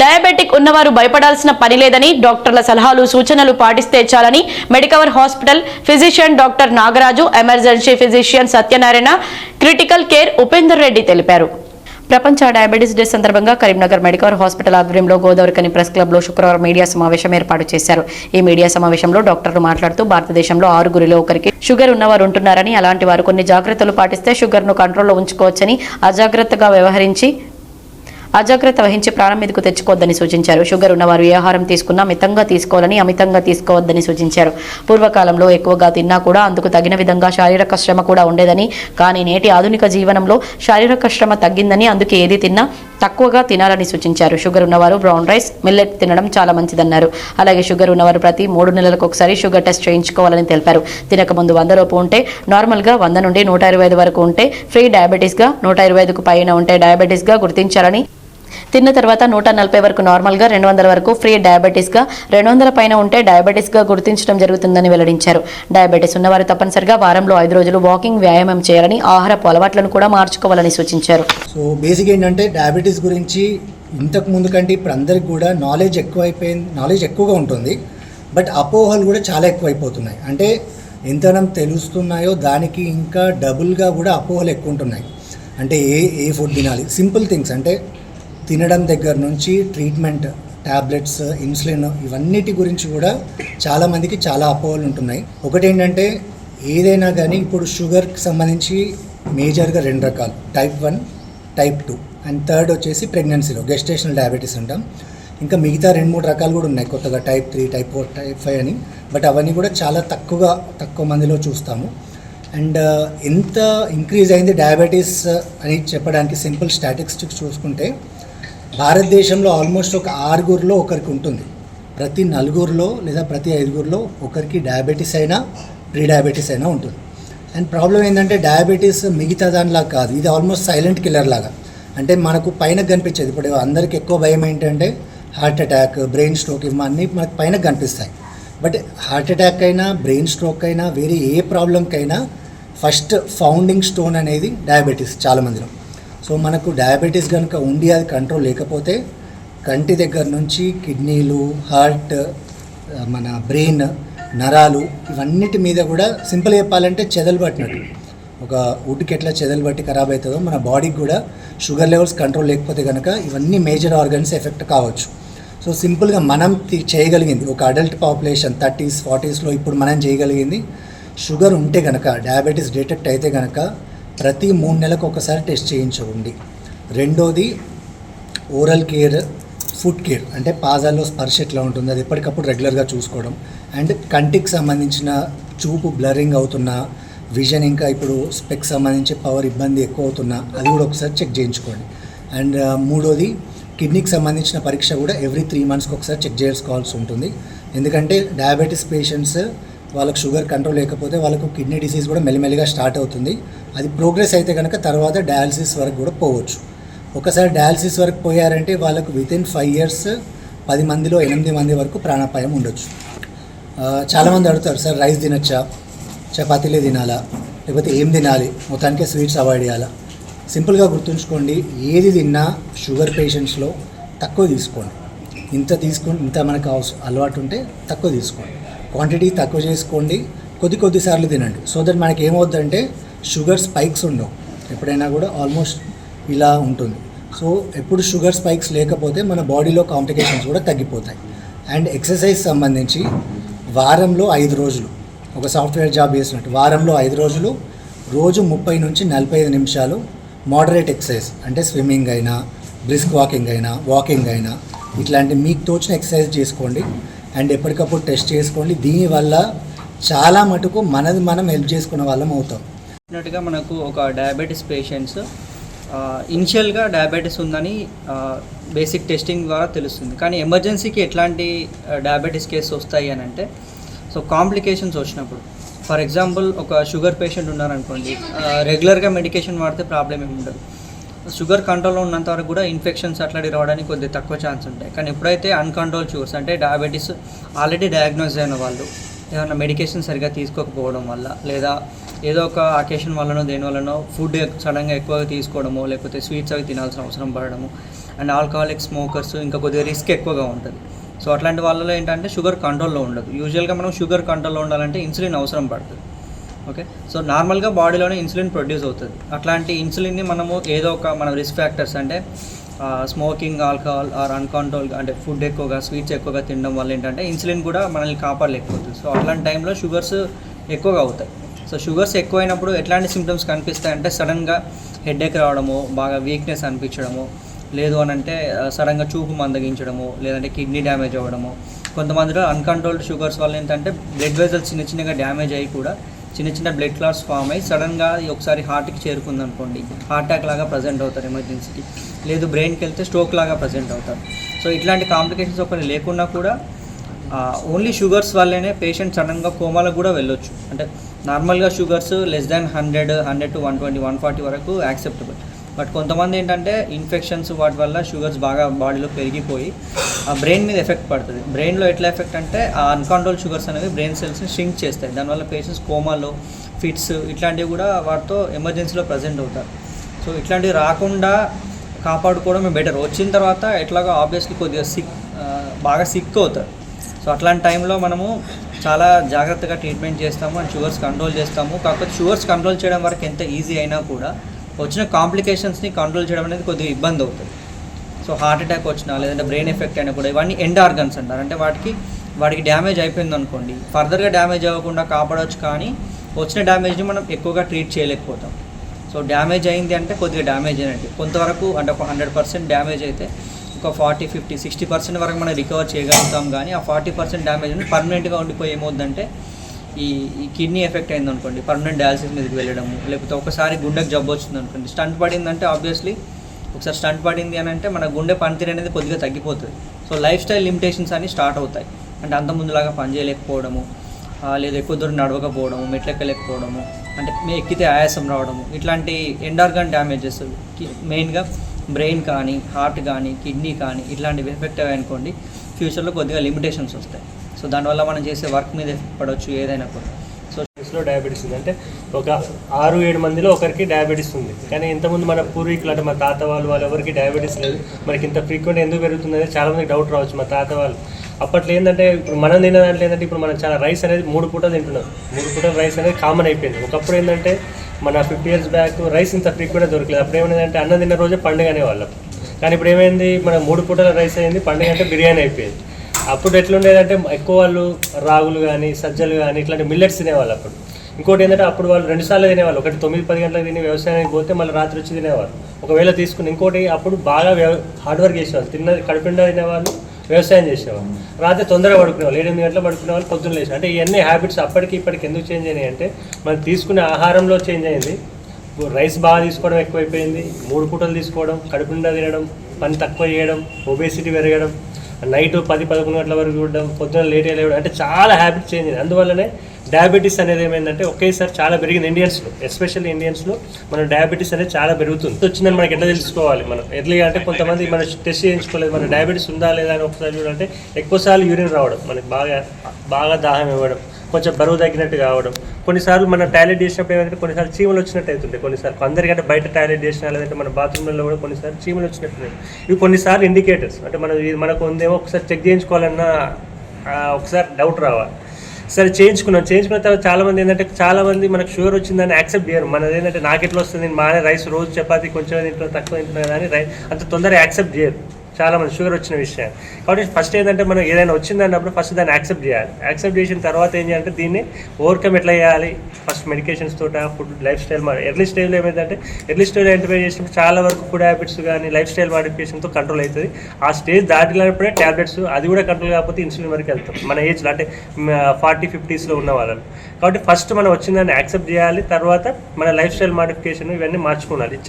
Diabetic ఉన్నవారు భయపడాల్సిన పని లేదని డాక్టర్ల సలహాలు సూచనలు పాటిస్తే చాలని Medicover hospital physician doctor Nagaraju emergency physician Satyanarayana critical care Upender Reddy తెలిపారు. ప్రపంచ డయాబెటీస్ డే సందర్భంగా కరీంనగర్ మెడికవర్ హాస్పిటల్ ఆధ్వర్యంలో గోదావరికని ప్రెస్ క్లబ్లో శుక్రవారం మీడియా సమావేశం ఏర్పాటు చేశారు. ఈ మీడియా సమావేశంలో డాక్టర్లు మాట్లాడుతూ భారతదేశంలో ఆరుగురిలో ఒకరికి షుగర్ ఉన్నవారు ఉంటున్నారని అలాంటి వారు కొన్ని జాగ్రత్తలు పాటిస్తే షుగర్ను కంట్రోల్లో ఉంచుకోవచ్చని అజాగ్రత్తగా వ్యవహరించి అజాగ్రత్త వహించి ప్రాణం మీదకు తెచ్చుకోవద్దని సూచించారు. షుగర్ ఉన్నవారు ఏ ఆహారం తీసుకున్నా మితంగా తీసుకోవాలని అమితంగా తీసుకోవద్దని సూచించారు. పూర్వకాలంలో ఎక్కువగా తిన్నా కూడా అందుకు తగిన విధంగా శారీరక శ్రమ కూడా ఉండేదని కానీ నేటి ఆధునిక జీవనంలో శారీరక శ్రమ తగ్గిందని అందుకే ఏది తిన్నా తక్కువగా తినాలని సూచించారు. షుగర్ ఉన్నవారు బ్రౌన్ రైస్ మిల్లెట్ తినడం చాలా మంచిదన్నారు. అలాగే షుగర్ ఉన్నవారు ప్రతి మూడు నెలలకు ఒకసారి షుగర్ టెస్ట్ చేయించుకోవాలని తెలిపారు. తినకముందు వంద లోపు ఉంటే నార్మల్గా వంద నుండి నూట ఇరవై ఐదు వరకు ఉంటే ఫ్రీ డయాబెటీస్గా నూట ఇరవై ఐదుకు పైన ఉంటే డయాబెటీస్గా గుర్తించాలని తిన్న తర్వాత నూట నలభై వరకు నార్మల్గా రెండు వందల వరకు ఫ్రీ డయాబెటీస్గా రెండు వందల పైన ఉంటే డయాబెటీస్గా గుర్తించడం జరుగుతుందని వెల్లడించారు. డయాబెటీస్ ఉన్నవారు తప్పనిసరిగా వారంలో ఐదు రోజులు వాకింగ్ వ్యాయామం చేయాలని ఆహారపు అలవాట్లను కూడా మార్చుకోవాలని సూచించారు. సో బేసిక్ ఏంటంటే డయాబెటీస్ గురించి ఇంతకు ముందు కంటే ఇప్పుడు అందరికి కూడా నాలెడ్జ్ ఎక్కువైపోయింది నాలెడ్జ్ ఎక్కువగా ఉంటుంది. బట్ అపోహలు కూడా చాలా ఎక్కువైపోతున్నాయి. అంటే ఎంతనం తెలుస్తున్నాయో దానికి ఇంకా డబుల్గా కూడా అపోహలు ఎక్కువ ఉంటున్నాయి. అంటే ఏ ఏ ఫుడ్ తినాలి? Simple things. అంటే తినడం దగ్గర నుంచి ట్రీట్మెంట్ ట్యాబ్లెట్స్ ఇన్సులిన్ ఇవన్నిటి గురించి కూడా చాలామందికి చాలా అపోహలు ఉంటున్నాయి. ఒకటి ఏంటంటే ఏదైనా కానీ ఇప్పుడు షుగర్కి సంబంధించి మేజర్గా రెండు రకాలు. Type one type two. And third వచ్చేసి ప్రెగ్నెన్సీలో గెస్టేషనల్ డయాబెటీస్ అంటాం. ఇంకా మిగతా రెండు మూడు రకాలు కూడా ఉన్నాయి. కొత్తగా type three type four type five అని. బట్ అవన్నీ కూడా చాలా తక్కువగా తక్కువ మందిలో చూస్తాము. అండ్ ఎంత ఇంక్రీజ్ అయింది డయాబెటీస్ అని చెప్పడానికి సింపుల్ స్టాటిస్టిక్స్ చూసుకుంటే భారతదేశంలో ఆల్మోస్ట్ ఒక ఆరుగురిలో ఒకరికి ఉంటుంది. ప్రతి నలుగురిలో లేదా ప్రతి ఐదుగురిలో ఒకరికి డయాబెటీస్ అయినా ప్రీ డయాబెటీస్ అయినా ఉంటుంది. అండ్ ప్రాబ్లం ఏంటంటే డయాబెటీస్ మిగతా దానిలా కాదు. ఇది ఆల్మోస్ట్ సైలెంట్ కిల్లర్ లాగా. అంటే మనకు పైన కనిపించేది. ఇప్పుడు అందరికి ఎక్కువ భయం ఏంటంటే హార్ట్ అటాక్ బ్రెయిన్ స్ట్రోక్ ఇవన్నీ మనకు పైన కనిపిస్తాయి. బట్ హార్ట్ అటాక్ అయినా బ్రెయిన్ స్ట్రోక్ అయినా వేరే ఏ ప్రాబ్లంకైనా ఫస్ట్ ఫౌండింగ్ స్టోన్ అనేది డయాబెటీస్ చాలామందిలో. సో మనకు డయాబెటీస్ కనుక ఉండి అది కంట్రోల్ లేకపోతే కంటి దగ్గర నుంచి కిడ్నీలు హార్ట్ మన బ్రెయిన్ నరాలు ఇవన్నిటి మీద కూడా సింపుల్ చెప్పాలంటే చెదలు పట్టినట్టు. ఒక వుడ్కి ఎట్లా చెదలు బట్టి ఖరాబ్ అవుతుందో మన బాడీకి కూడా షుగర్ లెవెల్స్ కంట్రోల్ లేకపోతే కనుక ఇవన్నీ మేజర్ ఆర్గన్స్ ఎఫెక్ట్ కావచ్చు. సో సింపుల్గా మనం చేయగలిగింది ఒక అడల్ట్ పాపులేషన్ థర్టీస్ ఫార్టీస్లో ఇప్పుడు మనం చేయగలిగింది షుగర్ ఉంటే కనుక డయాబెటీస్ డిటెక్ట్ అయితే కనుక ప్రతి మూడు నెలలకు ఒకసారి టెస్ట్ చేయించుకోండి రెండోది ఓరల్ కేర్ ఫుడ్ కేర్ అంటే పాజాల్లో స్పర్శ ఎట్లా ఉంటుంది అది ఎప్పటికప్పుడు రెగ్యులర్గా చూసుకోవడం. అండ్ కంటికి సంబంధించిన చూపు బ్లరింగ్ అవుతున్నా విజన్ ఇంకా ఇప్పుడు స్పెక్ సంబంధించి పవర్ ఇబ్బంది ఎక్కువ అవుతున్నా అది కూడా ఒకసారి చెక్ చేయించుకోండి. అండ్ మూడోది కిడ్నీకి సంబంధించిన పరీక్ష కూడా ఎవ్రీ త్రీ మంత్స్కి ఒకసారి చెక్ చేసుకోవాల్సి ఉంటుంది. ఎందుకంటే డయాబెటీస్ పేషెంట్స్ వాళ్ళకి షుగర్ కంట్రోల్ లేకపోతే వాళ్ళకు కిడ్నీ డిసీజ్ కూడా మెల్లిమెల్లిగా స్టార్ట్ అవుతుంది. అది ప్రోగ్రెస్ అయితే కనుక తర్వాత డయాలసిస్ వరకు కూడా పోవచ్చు. ఒకసారి డయాలసిస్ వరకు పోయారంటే వాళ్ళకు వితిన్ ఫైవ్ ఇయర్స్ పది మందిలో ఎనిమిది మంది వరకు ప్రాణాపాయం ఉండొచ్చు. చాలామంది అడుగుతారు సార్ రైస్ తినచ్చా? చపాతీలే తినాలా? లేకపోతే ఏం తినాలి? మొత్తానికి స్వీట్స్ అవాయిడ్ చేయాలా? సింపుల్గా గుర్తుంచుకోండి ఏది తిన్నా షుగర్ పేషెంట్స్లో తక్కువ తీసుకోండి. ఇంత తీసుకొని ఇంత మనకు అవసరం అలవాటు ఉంటే తక్కువ తీసుకోండి. క్వాంటిటీ తక్కువ చేసుకోండి. కొద్ది కొద్ది సార్లు తినండి. సో దట్ మనకి ఏమవుతుందంటే షుగర్ స్పైక్స్ ఉండవు. ఎప్పుడైనా కూడా ఆల్మోస్ట్ ఇలా ఉంటుంది. సో ఎప్పుడు షుగర్ స్పైక్స్ లేకపోతే మన బాడీలో కాంప్లికేషన్స్ కూడా తగ్గిపోతాయి. అండ్ ఎక్సర్సైజ్ సంబంధించి వారంలో ఐదు రోజులు ఒక సాఫ్ట్వేర్ జాబ్ చేసినట్టు వారంలో ఐదు రోజులు రోజు ముప్పై నుంచి నలభై ఐదు నిమిషాలు మోడరేట్ ఎక్సర్సైజ్ అంటే స్విమ్మింగ్ అయినా బ్రిస్క్ వాకింగ్ అయినా వాకింగ్ అయినా ఇట్లాంటి మీకు తోచిన ఎక్సర్సైజ్ చేసుకోండి. అండ్ ఎప్పటికప్పుడు టెస్ట్ చేసుకోండి. దీనివల్ల చాలా మటుకు మనది మనం హెల్ప్ చేసుకునే వాళ్ళం అవుతాం. చెప్పినట్టుగా మనకు ఒక డయాబెటీస్ పేషెంట్స్ ఇనిషియల్గా డయాబెటీస్ ఉందని బేసిక్ టెస్టింగ్ ద్వారా తెలుస్తుంది. కానీ ఎమర్జెన్సీకి ఎట్లాంటి డయాబెటీస్ కేసు వస్తాయి అని అంటే సో కాంప్లికేషన్స్ వచ్చినప్పుడు. ఫర్ ఎగ్జాంపుల్ ఒక షుగర్ పేషెంట్ ఉన్నారనుకోండి రెగ్యులర్గా మెడికేషన్ వాడితే ప్రాబ్లం ఏమి ఉండదు షుగర్ కంట్రోల్లో ఉన్నంత వరకు కూడా ఇన్ఫెక్షన్స్ అట్లాంటి రావడానికి కొద్దిగా తక్కువ ఛాన్స్ ఉంటాయి. కానీ ఎప్పుడైతే అన్కంట్రోల్ షుగర్స్ అంటే డయాబెటీస్ ఆల్రెడీ డయాగ్నోజ్ అయిన వాళ్ళు ఏమైనా మెడికేషన్ సరిగా తీసుకోకపోవడం వల్ల లేదా ఏదో ఒక అకేషన్ వల్లనో దేని వల్లనో ఫుడ్ సడన్గా ఎక్కువగా తీసుకోవడము లేకపోతే స్వీట్స్ అవి తినాల్సిన అవసరం పడడము అండ్ ఆల్కహాలిక్ స్మోకర్స్ ఇంకా కొద్దిగా రిస్క్ ఎక్కువగా ఉంటుంది. సో అట్లాంటి వాళ్ళలో ఏంటంటే షుగర్ కంట్రోల్లో ఉండదు. యూజువల్గా మనం షుగర్ కంట్రోల్లో ఉండాలంటే ఇన్సులిన్ అవసరం పడుతుంది. ఓకే? సో నార్మల్గా బాడీలోనే ఇన్సులిన్ ప్రొడ్యూస్ అవుతుంది. అట్లాంటి ఇన్సులిన్ని మనము ఏదో ఒక మన రిస్క్ ఫ్యాక్టర్స్ అంటే స్మోకింగ్ ఆల్కహాల్ ఆర్ అన్కంట్రోల్ అంటే ఫుడ్ ఎక్కువగా స్వీట్స్ ఎక్కువగా తినడం వల్ల ఏంటంటే ఇన్సులిన్ కూడా మనల్ని కాపాడలేకపోతుంది. సో అట్లాంటి టైంలో షుగర్స్ ఎక్కువగా అవుతాయి. సో షుగర్స్ ఎక్కువైనప్పుడు ఎట్లాంటి సిమ్టమ్స్ కనిపిస్తాయి అంటే సడన్గా హెడేక్ రావడము బాగా వీక్నెస్ అనిపించడము లేదు అని అంటే సడన్గా చూపు మందగించడము లేదంటే కిడ్నీ డ్యామేజ్ అవ్వడము. కొంతమందిలో అన్కంట్రోల్డ్ షుగర్స్ వల్ల ఏంటంటే బ్లడ్ వెజల్స్ చిన్న చిన్నగా డ్యామేజ్ అయ్యి కూడా చిన్న చిన్న బ్లడ్ క్లాట్స్ ఫామ్ అయ్యి సడన్గా ఒకసారి హార్ట్కి చేరుకుంది అనుకోండి హార్ట్ అటాక్ లాగా ప్రజెంట్ అవుతారు ఎమర్జెన్సీకి లేదు బ్రెయిన్కి వెళ్తే స్ట్రోక్ లాగా ప్రజెంట్ అవుతారు. సో ఇట్లాంటి కాంప్లికేషన్స్ ఒకటి లేకుండా కూడా ఓన్లీ షుగర్స్ వల్లనే పేషెంట్ సడన్గా కోమాలకు కూడా వెళ్ళొచ్చు. అంటే నార్మల్గా sugars less than hundred hundred to one twenty one forty వరకు యాక్సెప్టబుల్ బట్ కొంతమంది ఏంటంటే ఇన్ఫెక్షన్స్ వాటి వల్ల షుగర్స్ బాగా బాడీలో పెరిగిపోయి ఆ బ్రెయిన్ మీద ఎఫెక్ట్ పడుతుంది. బ్రెయిన్లో ఎట్లా ఎఫెక్ట్ అంటే ఆ అన్కంట్రోల్ షుగర్స్ అనేవి బ్రెయిన్ సెల్స్ని షింక్ చేస్తాయి. దానివల్ల పేషెంట్స్ కోమాలో ఫిట్స్ ఇట్లాంటివి కూడా వాటితో ఎమర్జెన్సీలో ప్రజెంట్ అవుతారు. సో ఇట్లాంటివి రాకుండా కాపాడుకోవడమే బెటర్. వచ్చిన తర్వాత ఎట్లాగో ఆబ్వియస్లీ కొద్దిగా సిక్ బాగా సిక్ అవుతారు. సో అట్లాంటి టైంలో మనము చాలా జాగ్రత్తగా ట్రీట్మెంట్ చేస్తాము అండ్ షుగర్స్ కంట్రోల్ చేస్తాము. కాకపోతే షుగర్స్ కంట్రోల్ చేయడం వరకు ఎంత ఈజీ అయినా కూడా వచ్చిన కాంప్లికేషన్స్ని కంట్రోల్ చేయడం అనేది కొద్దిగా ఇబ్బంది అవుతుంది. సో హార్ట్ అటాక్ వచ్చినా లేదంటే బ్రెయిన్ ఎఫెక్ట్ అయినా కూడా ఇవన్నీ ఎండ్ ఆర్గన్స్ అంటారు. అంటే వాటికి వాడికి డ్యామేజ్ అయిపోయింది అనుకోండి. ఫర్దర్గా డ్యామేజ్ అవ్వకుండా కాపాడవచ్చు కానీ వచ్చిన డ్యామేజ్ని మనం ఎక్కువగా ట్రీట్ చేయలేకపోతాం. సో డ్యామేజ్ అయింది అంటే కొద్దిగా డ్యామేజ్ అయినట్టు. కొంతవరకు అంటే ఒక హండ్రెడ్ పర్సెంట్ డ్యామేజ్ అయితే ఒక ఫార్టీ ఫిఫ్టీ సిక్స్టీ పర్సెంట్ వరకు మనం రికవర్ చేయగలుగుతాం కానీ ఆ ఫార్టీ పర్సెంట్ డ్యామేజ్ అని పర్మనెంట్గా ఉండిపోయి ఏమవుద్దంటే ఈ ఈ కిడ్నీ ఎఫెక్ట్ అయింది అనుకోండి పర్మనెంట్ డయాలసిస్ మీదకి వెళ్ళడము లేకపోతే ఒకసారి గుండెకి జబ్బు వచ్చింది అనుకోండి స్టంట్ పడిందంటే ఆబ్వియస్లీ ఒకసారి స్టంట్ పడింది అని అంటే మన గుండె పనితీరు అనేది కొద్దిగా తగ్గిపోతుంది. సో లైఫ్ స్టైల్ లిమిటేషన్స్ అన్నీ స్టార్ట్ అవుతాయి. అంటే అంత ముందులాగా పని చేయలేకపోవడము లేదా ఎక్కువ దూరం నడవకపోవడము మెట్లెక్కలేకపోవడము అంటే మే- ఎక్కితే ఆయాసం రావడము ఇట్లాంటి ఎండార్గన్ డ్యామేజెస్ మెయిన్గా బ్రెయిన్ కానీ హార్ట్ కానీ కిడ్నీ కానీ ఇట్లాంటివి ఎఫెక్ట్ అయ్యాయి అనుకోండి ఫ్యూచర్లో కొద్దిగా లిమిటేషన్స్ వస్తాయి. సో దానివల్ల మనం చేసే వర్క్ మీద పడవచ్చు ఏదైనా కూడా. సో లో డయాబెటీస్ ఉంది. అంటే ఒక ఆరు ఏడు మందిలో ఒకరికి డయాబెటీస్ ఉంది. కానీ ఇంతకుముందు మన పూర్వీకులు అంటే మా తాత వాళ్ళు వాళ్ళు ఎవరికి డయాబెటీస్ లేదు. మనకి ఇంత ఫ్రీక్వెంట్ ఎందుకు పెరుగుతుంది అనేది చాలా మందికి డౌట్ రావచ్చు మా తాత వాళ్ళు. అప్పట్లో ఏంటంటే ఇప్పుడు మనం తిన్న దాంట్లో ఏంటంటే ఇప్పుడు మనం చాలా రైస్ అనేది మూడు పూట తింటున్నాం. మూడు పూట రైస్ అనేది కామన్ అయిపోయింది. ఒకప్పుడు ఏంటంటే మన ఫిఫ్టీ ఇయర్స్ బ్యాక్ రైస్ ఇంత ఫ్రీక్వెంట్గా దొరకలేదు. అప్పుడు ఏమైందంటే అన్నం తిన్న రోజే పండుగ అనేవాళ్ళం. కానీ ఇప్పుడు ఏమైంది? మన మూడు పూటల రైస్ అయింది పండుగ అంటే బిర్యానీ అయిపోయింది. అప్పుడు ఎట్లుండేదంటే ఎక్కువ వాళ్ళు రాగులు కానీ సజ్జలు కానీ ఇట్లాంటి మిల్లెట్స్ తినేవాళ్ళు అప్పుడు. ఇంకోటి ఏంటంటే అప్పుడు వాళ్ళు రెండు సార్లు తినేవాళ్ళు. ఒకటి తొమ్మిది పది గంటలకు తిని వ్యవసాయానికి పోతే మళ్ళీ రాత్రి వచ్చి తినేవారు ఒకవేళ తీసుకుని ఇంకోటి అప్పుడు బాగా హార్డ్ వర్క్ చేసేవాళ్ళు. తిన్నది కడుపుండా తినేవాళ్ళు వ్యవసాయం చేసేవాళ్ళు. రాత్రి తొందరగా పడుకునేవాళ్ళు. ఎనిమిది గంటలు పడుకునేవాళ్ళు పొద్దున్న లేచి అంటే ఇవన్నీ హ్యాబిట్స్ అప్పటికి ఇప్పటికి ఎందుకు చేంజ్ అయినాయి అంటే మనం తీసుకునే ఆహారంలో చేంజ్ అయింది. రైస్ బాగా తీసుకోవడం ఎక్కువైపోయింది. మూడు పూటలు తీసుకోవడం కడుపుండా తినడం పని తక్కువ చేయడం ఒబేసిటీ పెరగడం. నైట్ పది పదకొండు గంటల వరకు చూడడం పొద్దున లేట్ వెళ్ళడం అంటే చాలా హ్యాబిట్ చేంజ్ అయింది అందువల్లనే డయాబెటీస్ అనేది ఏమైందంటే ఒకేసారి చాలా పెరిగింది ఇండియన్స్లో ఎస్పెషల్లీ ఇండియన్స్లో మన డయాబెటీస్ అనేది చాలా పెరుగుతుంది. వచ్చిందని మనకి ఎట్లా తెలుసుకోవాలి మనం? ఎర్లీగా అంటే కొంతమంది మనం టెస్ట్ చేయించుకోలేదు మన డయాబెటీస్ ఉందా లేదా అని ఒకసారి చూడంటే ఎక్కువసార్లు యూరిన్ రావడం మనకి బాగా బాగా దాహం ఇవ్వడం. కొంచెం బరువు తగ్గినట్టు కావడం. కొన్నిసార్లు మనం టాయిలెట్ చేసినప్పుడు ఏమంటే కొన్నిసార్లు చీమలు వచ్చినట్టు అవుతుంటాయి. కొన్నిసార్లు అందరికంటే బయట టాయిలెట్ చేసినా లేదంటే మన బాత్రూమ్లలో కూడా కొన్నిసార్లు చీమలు వచ్చినట్టు ఇవి కొన్నిసార్లు ఇండికేటర్స్ అంటే మనం ఇది మనకు ఉందేమో ఒకసారి చెక్ చేయించుకోవాలన్నా ఒకసారి డౌట్ రావాలి. సరే చేయించుకున్నాం. చేయించుకున్న తర్వాత చాలామంది ఏంటంటే చాలామంది మనకు షుగర్ వచ్చిందని యాక్సెప్ట్ చేయరు. మనది ఏంటంటే నాకు ఎట్లా వస్తుంది? నేను మానే రైస్ రోజు చపాతి కొంచెం తింటున్నా తక్కువ తింటున్నా కానీ రై అంత తొందరగా యాక్సెప్ట్ చేయరు. చాలా మంది షుగర్ వచ్చిన విషయం. కాబట్టి ఫస్ట్ ఏంటంటే మనం ఏదైనా వచ్చిందన్నప్పుడు ఫస్ట్ దాన్ని యాక్సెప్ట్ చేయాలి. యాక్సెప్ట్ చేసిన తర్వాత ఏం చేయాలంటే దీన్ని ఓవర్కమ్ ఎట్లా చేయాలి? ఫస్ట్ మెడికేషన్స్ తోట ఫుడ్ లైఫ్ స్టైల్ ఎర్లీ స్టేజ్లో ఏమైందంటే ఎర్లీ స్టేజ్లో ఎంటర్ఫై చేసినప్పుడు చాలా వరకు ఫుడ్ హ్యాబిట్స్ కానీ లైఫ్ స్టైల్ మాడిఫికేషన్తో కంట్రోల్ అవుతుంది. ఆ స్టేజ్ దాటినప్పుడే ట్యాబ్లెట్స్ అది కూడా కంట్రోల్ కాకపోతే ఇన్సులిన్ వరకు వెళ్తాం. మన ఏజ్లో అంటే ఫార్టీ ఫిఫ్టీస్లో ఉన్న వాళ్ళని కాబట్టి ఫస్ట్ మనం వచ్చిందాన్ని యాక్సెప్ట్ చేయాలి. తర్వాత మన లైఫ్ స్టైల్ మాడిఫికేషన్ ఇవన్నీ మార్చుకోవాలి.